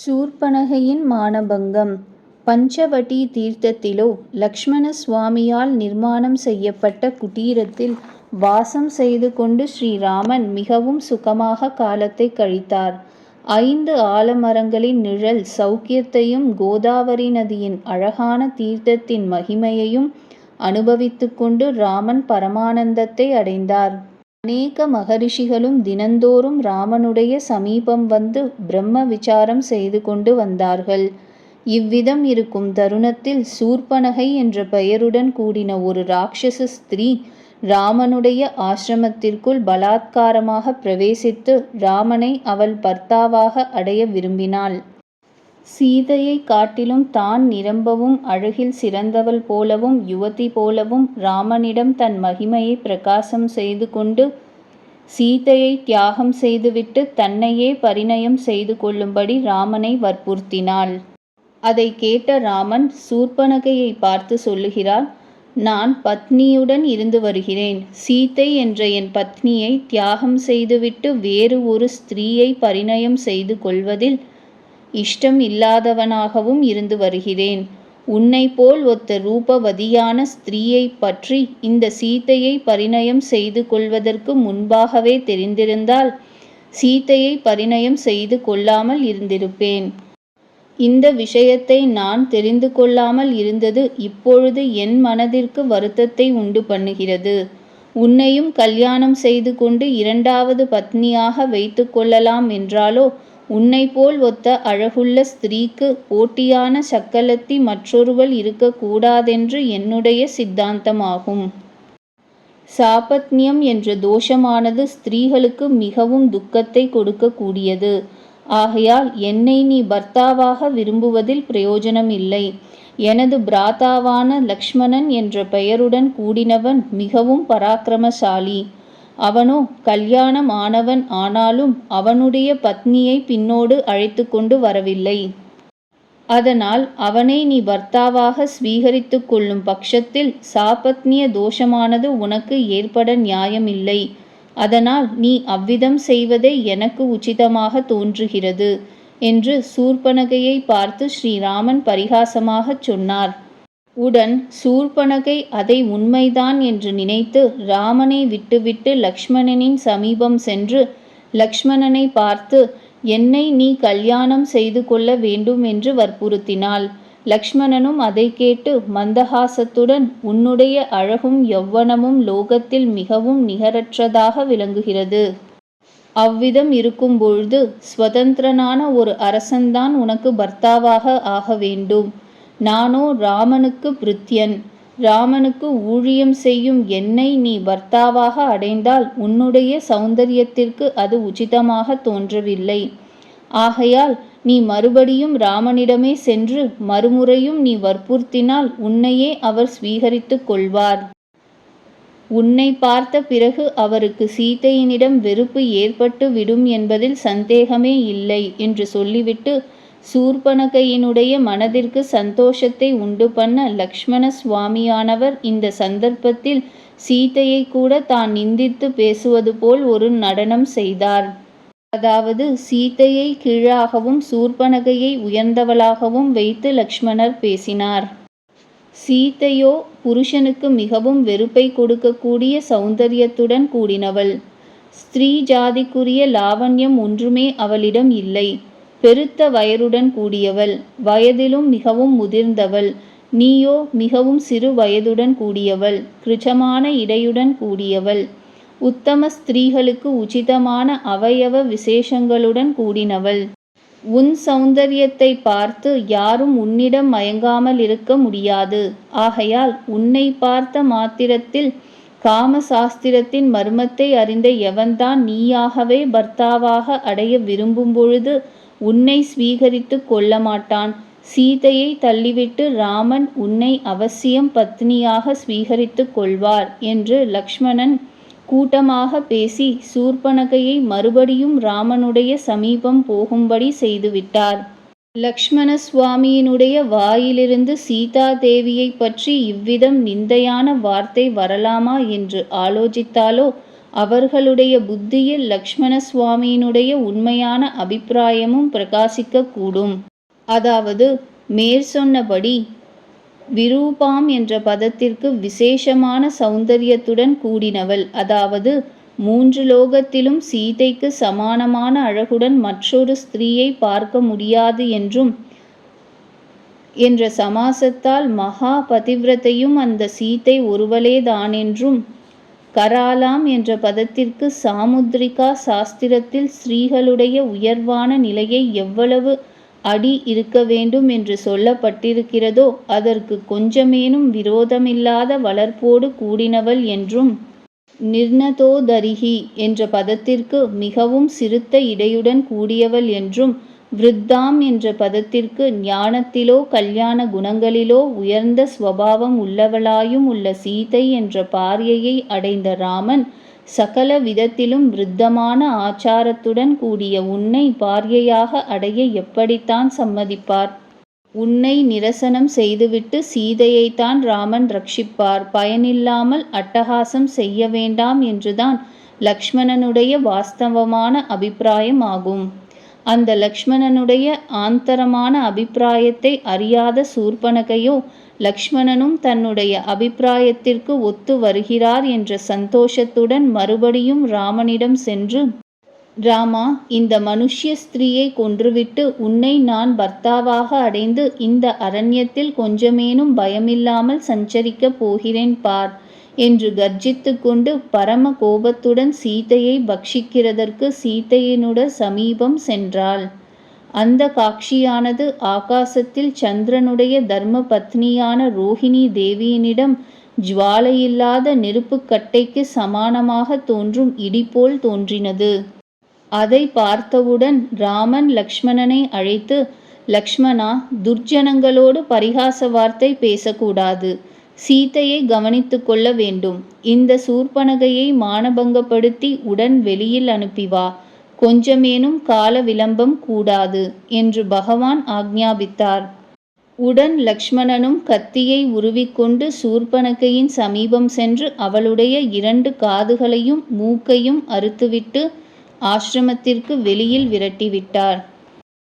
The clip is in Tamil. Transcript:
சூர்ப்பனகையின் மானபங்கம் பஞ்சவட்டி தீர்த்தத்திலோ லக்ஷ்மண சுவாமியால் நிர்மாணம் செய்யப்பட்ட குட்டீரத்தில் வாசம் செய்து கொண்டு ஸ்ரீராமன் மிகவும் சுகமாக காலத்தை கழித்தார். ஐந்து ஆலமரங்களின் நிழல் சௌக்கியத்தையும் கோதாவரி நதியின் அழகான தீர்த்தத்தின் மகிமையையும் அனுபவித்து கொண்டு ராமன் பரமானந்தத்தை அடைந்தார். அநேக மகரிஷிகளும் தினந்தோறும் ராமனுடைய சமீபம் வந்து பிரம்ம விசாரம் செய்து கொண்டு வந்தார்கள். இவ்விதம் இருக்கும் தருணத்தில் சூர்ப்பனகை என்ற பெயருடன் கூடின ஒரு ராட்சச ஸ்திரீ ராமனுடைய ஆசிரமத்திற்குள் பலாத்காரமாகப் பிரவேசித்து ராமனை அவள் பர்த்தாவாக அடைய விரும்பினாள். சீதையைக் காட்டிலும் தான் நிரம்பவும் அழகில் சிறந்தவள் போலவும் யுவதி போலவும் ராமனிடம் தன் மகிமையை பிரகாசம் செய்து கொண்டு சீதையை தியாகம் செய்துவிட்டு தன்னையே பரிணயம் செய்து கொள்ளும்படி ராமனை வற்புறுத்தினாள். அதைக் கேட்ட ராமன் சூர்பனகையை பார்த்து சொல்லுகிறார் நான் பத்னியுடன் இருந்து வருகிறேன். சீதை என்ற என் பத்னியை தியாகம் செய்துவிட்டு வேறு ஒரு ஸ்திரீயை பரிணயம் செய்து கொள்வதில் இஷ்டம் இல்லாதவனாகவும் இருந்து வருகிறேன். உன்னை போல் ஒத்த ரூபவதியான ஸ்திரீயை பற்றி இந்த சீதையை பரிணயம் செய்து கொள்வதற்கு முன்பாகவே தெரிந்திருந்தால் சீதையை பரிணயம் செய்து கொள்ளாமல் இருந்திருப்பேன். இந்த விஷயத்தை நான் தெரிந்து கொள்ளாமல் இருந்தது இப்பொழுது என் மனதிற்கு வருத்தத்தை உண்டு பண்ணுகிறது. உன்னையும் கல்யாணம் செய்து கொண்டு இரண்டாவது பத்னியாக வைத்து கொள்ளலாம் என்றாலோ உன்னை போல் ஒத்த அழகுள்ள ஸ்திரீக்கு போட்டியான சக்கலத்தி மற்றொருவள் இருக்கக்கூடாதென்று என்னுடைய சித்தாந்தமாகும். சாபத்னியம் என்ற தோஷமானது ஸ்திரீகளுக்கு மிகவும் துக்கத்தை கொடுக்கக்கூடியது ஆகையால் என்னை நீ பர்த்தாவாக விரும்புவதில் பிரயோஜனம் இல்லை. எனது பிராத்தாவான லக்ஷ்மணன் என்ற பெயருடன் கூடினவன் மிகவும் பராக்கிரமசாலி. அவனோ கல்யாணம் ஆனவன் ஆனாலும் அவனுடைய பத்னியை பின்னோடு அழைத்து கொண்டு வரவில்லை. அதனால் அவனை நீ பர்த்தாவாக ஸ்வீகரித்து கொள்ளும் பட்சத்தில் சாபத்னிய தோஷமானது உனக்கு ஏற்பட நியாயமில்லை. அதனால் நீ அவ்விதம் செய்வதே எனக்கு உச்சிதமாக தோன்றுகிறது என்று சூர்ப்பனகையைப் பார்த்து ஸ்ரீராமன் பரிகாசமாகச் சொன்னார். உடன் சூர்பனகை அதை உண்மைதான் என்று நினைத்து ராமனை விட்டுவிட்டு லக்ஷ்மணனின் சமீபம் சென்று லக்ஷ்மணனை பார்த்து என்னை நீ கல்யாணம் செய்து கொள்ள வேண்டும் என்று வற்புறுத்தினாள். லக்ஷ்மணனும் அதைக் கேட்டு மந்தஹாசத்துடன் உன்னுடைய அழகும் யௌவனமும் லோகத்தில் மிகவும் நிகரற்றதாக விளங்குகிறது. அவ்விதம் இருக்கும்பொழுது ஸ்வதந்த்ரனான ஒரு அரசன்தான் உனக்கு பர்த்தாவாக ஆக வேண்டும். நானோ ராமனுக்கு பிருத்தியன் ராமனுக்கு ஊழியம் செய்யும் என்னை நீ பர்த்தாவாக அடைந்தால் உன்னுடைய சௌந்தரியத்திற்கு அது உச்சிதமாக தோன்றவில்லை. ஆகையால் நீ மறுபடியும் ராமனிடமே சென்று மறுமுறையும் நீ வற்புறுத்தினால் உன்னையே அவர் ஸ்வீகரித்துக் கொள்வார். உன்னை பார்த்த பிறகு அவருக்கு சீதையினிடம் வெறுப்பு ஏற்பட்டு விடும் என்பதில் சந்தேகமே இல்லை என்று சொல்லிவிட்டு சூர்பனகையினுடைய மனதிற்கு சந்தோஷத்தை உண்டு பண்ண லக்ஷ்மண சுவாமியானவர் இந்த சந்தர்ப்பத்தில் சீதையை கூட தான் நிந்தித்து பேசுவது போல் ஒரு நடனம் செய்தார். அதாவது சீதையை கீழாகவும் சூர்பனகையை உயர்ந்தவளாகவும் வைத்து லக்ஷ்மணர் பேசினார். சீதையோ புருஷனுக்கு மிகவும் வெறுப்பை கொடுக்கக்கூடிய சௌந்தரியத்துடன் கூடினவள். ஸ்திரீ ஜாதிக்குரிய லாவண்யம் ஒன்றுமே அவளிடம் இல்லை. பெருத்த வயருடன் கூடியவள். வயதிலும் மிகவும் முதிர்ந்தவள். நீயோ மிகவும் சிறு வயதுடன் கூடியவள். கிருச்சமான இடையுடன் கூடியவள். உத்தம ஸ்திரீகளுக்கு உச்சிதமான அவயவ விசேஷங்களுடன் கூடினவள். உன் சௌந்தரியத்தை பார்த்து யாரும் உன்னிடம் மயங்காமல் இருக்க முடியாது. ஆகையால் உன்னை பார்த்த மாத்திரத்தில் காம சாஸ்திரத்தின் மர்மத்தை அறிந்த எவன்தான் நீயாகவே பர்த்தாவாக அடைய விரும்பும்பொழுது உன்னை ஸ்வீகரித்துக் கொள்ளமாட்டான். சீதையைத் தள்ளிவிட்டு ராமன் உன்னை அவசியம் பத்னியாக ஸ்வீகரித்து கொள்வார் என்று லக்ஷ்மணன் கூட்டமாக பேசி சூர்பனகையை மறுபடியும் ராமனுடைய சமீபம் போகும்படி செய்துவிட்டார். லக்ஷ்மண சுவாமியினுடைய வாயிலிருந்து சீதா தேவியைப் பற்றி இவ்விதம் நிந்தையான வார்த்தை வரலாமா என்று ஆலோசித்தாலோ அவர்களுடைய புத்தியில் லக்ஷ்மண சுவாமியினுடைய உண்மையான அபிப்பிராயமும் பிரகாசிக்கக்கூடும். அதாவது மேற்சொன்னபடி விரூபாம் என்ற பதத்திற்கு விசேஷமான சௌந்தரியத்துடன் கூடினவள். அதாவது மூன்று லோகத்திலும் சீதைக்கு சமானமான அழகுடன் மற்றொரு ஸ்திரீயை பார்க்க முடியாது என்றும் என்ற சமாசத்தால் மகா பதிவிரத்தையும் அந்த சீதை ஒருவளேதானென்றும் கராலாம் என்ற பதத்திற்கு சாமுத்ரிகா சாஸ்திரத்தில் ஸ்ரீகளுடைய உயர்வான நிலையை எவ்வளவு அடி இருக்க வேண்டும் என்று சொல்லப்பட்டிருக்கிறதோ அதற்கு கொஞ்சமேனும் விரோதமில்லாத வளர்ப்போடு கூடினவள் என்றும் நிர்ணதோதரிஹி என்ற பதத்திற்கு மிகவும் சிறுத்த இடையுடன் கூடியவள் என்றும் விருத்தாம் என்ற பதத்திற்கு ஞானத்திலோ கல்யாண குணங்களிலோ உயர்ந்த ஸ்வபாவம் உள்ளவளாயும் உள்ள சீதை என்ற பாரியையை அடைந்த ராமன் சகல விதத்திலும் விருத்தமான ஆச்சாரத்துடன் கூடிய உன்னை பாரியையாக அடைய எப்படித்தான் சம்மதிப்பார்? உன்னை நிரசனம் செய்துவிட்டு சீதையைத்தான் ராமன் ரட்சிப்பார். பயனில்லாமல் அட்டகாசம் செய்ய வேண்டாம் என்றுதான் லக்ஷ்மணனுடைய வாஸ்தவமான அபிப்பிராயம் ஆகும். அந்த லக்ஷ்மணனுடைய ஆந்தரமான அபிப்பிராயத்தை அறியாத சூர்பனகையோ லக்ஷ்மணனும் தன்னுடைய அபிப்பிராயத்திற்கு ஒத்து வருகிறார் என்ற சந்தோஷத்துடன் மறுபடியும் ராமனிடம் சென்று ராமா இந்த மனுஷ்ய ஸ்திரீயை கொன்றுவிட்டு உன்னை நான் பர்த்தாவாக அடைந்து இந்த அரண்யத்தில் கொஞ்சமேனும் பயமில்லாமல் சஞ்சரிக்கப் போகிறேன் பார் என்று கர்ஜித்து கொண்டு பரம கோபத்துடன் சீதையை பக்ஷிக்கிறதற்கு சீதையினுட சமீபம் சென்றாள். அந்த காட்சியானது ஆகாசத்தில் சந்திரனுடைய தர்ம பத்னியான ரோஹிணி தேவியினிடம் ஜுவாலையில்லாத நெருப்புக்கட்டைக்கு சமானமாக தோன்றும் இடிபோல் தோன்றினது. அதை பார்த்தவுடன் ராமன் லக்ஷ்மணனை அழைத்து லக்ஷ்மணா துர்ஜனங்களோடு பரிகாச வார்த்தை பேசக்கூடாது. சீதையை கவனித்து கொள்ள வேண்டும். இந்த சூர்பனகையை மானபங்கப்படுத்தி உடன் வெளியில் அனுப்பி வா. கொஞ்சமேனும் கால விளம்பம் கூடாது என்று பகவான் ஆக்ஞாபித்தார். உடன் லக்ஷ்மணனும் கத்தியை உருவிக்கொண்டு சூர்பனகையின் சமீபம் சென்று அவளுடைய இரண்டு காதுகளையும் மூக்கையும் அறுத்துவிட்டு ஆசிரமத்திற்கு வெளியில் விரட்டிவிட்டார்.